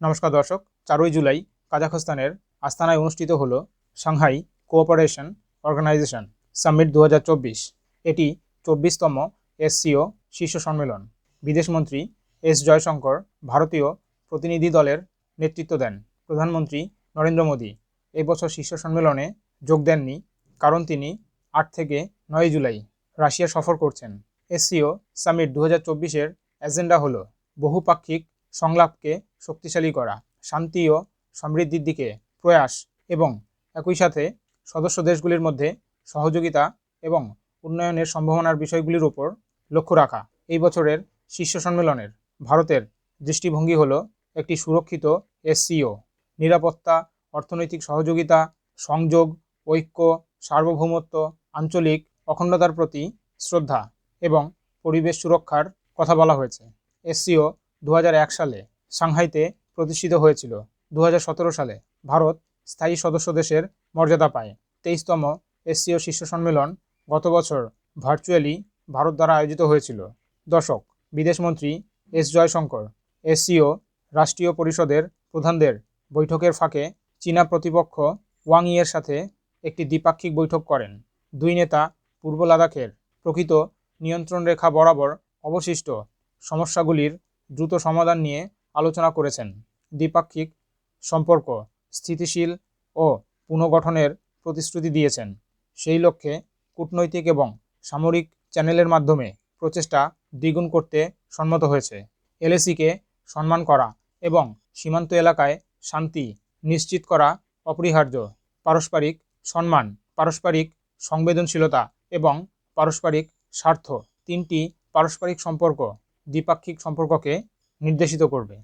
নমস্কার দর্শক, চারই জুলাই কাজাখস্তানের আস্তানায় অনুষ্ঠিত হল সাংহাই কোঅপারেশন অর্গানাইজেশন সামিট দু হাজার চব্বিশ। এটি চব্বিশতম এসসিও শীর্ষ সম্মেলন। বিদেশমন্ত্রী এস জয়শঙ্কর ভারতীয় প্রতিনিধি দলের নেতৃত্ব দেন। প্রধানমন্ত্রী নরেন্দ্র মোদী এই বছর শীর্ষ সম্মেলনে যোগ দেননি, কারণ তিনি আট থেকে নয় জুলাই রাশিয়া সফর করছেন। এসসিও সামিট দু হাজার চব্বিশের এজেন্ডা হল বহুপাক্ষিক সংলাপকে শক্তিশালী করা, শান্তি ও সমৃদ্ধির দিকে প্রয়াস এবং একই সাথে সদস্য দেশগুলির মধ্যে সহযোগিতা এবং উন্নয়নের সম্ভাবনার বিষয়গুলির উপর লক্ষ্য রাখা। এই বছরের শীর্ষ সম্মেলনের ভারতের দৃষ্টিভঙ্গি হল একটি সুরক্ষিত এসসিও। নিরাপত্তা, অর্থনৈতিক সহযোগিতা, সংযোগ, ঐক্য, সার্বভৌমত্ব, আঞ্চলিক অখণ্ডতার প্রতি শ্রদ্ধা এবং পরিবেশ সুরক্ষার কথা বলা হয়েছে। এসসিও দু হাজার এক সালে সাংহাইতে প্রতিষ্ঠিত হয়েছিল। দু হাজার সতেরো সালে ভারত স্থায়ী সদস্য দেশের মর্যাদা পায়। তেইশতম এসসিও শীর্ষ সম্মেলন গত বছর ভার্চুয়ালি ভারত দ্বারা আয়োজিত হয়েছিল। দর্শক বিদেশমন্ত্রী এস জয়শঙ্কর, এসসিও, রাষ্ট্রীয় পরিষদের প্রধানদের বৈঠকের ফাঁকে চীনা প্রতিপক্ষ ওয়াং ইয়ের সাথে একটি দ্বিপাক্ষিক বৈঠক করেন। দুই নেতা পূর্ব লাদাখের প্রকৃত নিয়ন্ত্রণ রেখা বরাবর অবশিষ্ট সমস্যাগুলির দ্রুত সমাধান নিয়ে আলোচনা করেছেন। দ্বিপাক্ষিক সম্পর্ক, স্থিতিশীল ও পুনর্গঠনের প্রতিশ্রুতি দিয়েছেন। সেই লক্ষ্যে কূটনৈতিক এবং সামরিক চ্যানেলের মাধ্যমে প্রচেষ্টা দ্বিগুণ করতে সম্মত হয়েছে। এলএসিকে সম্মান করা এবং সীমান্ত এলাকায় শান্তি নিশ্চিত করা অপরিহার্য। পারস্পরিক সম্মান, পারস্পরিক সংবেদনশীলতা এবং পারস্পরিক স্বার্থ, তিনটি পারস্পরিক সম্পর্ক দ্বিপাক্ষিক সম্পর্ককে নির্দেশিত করবে।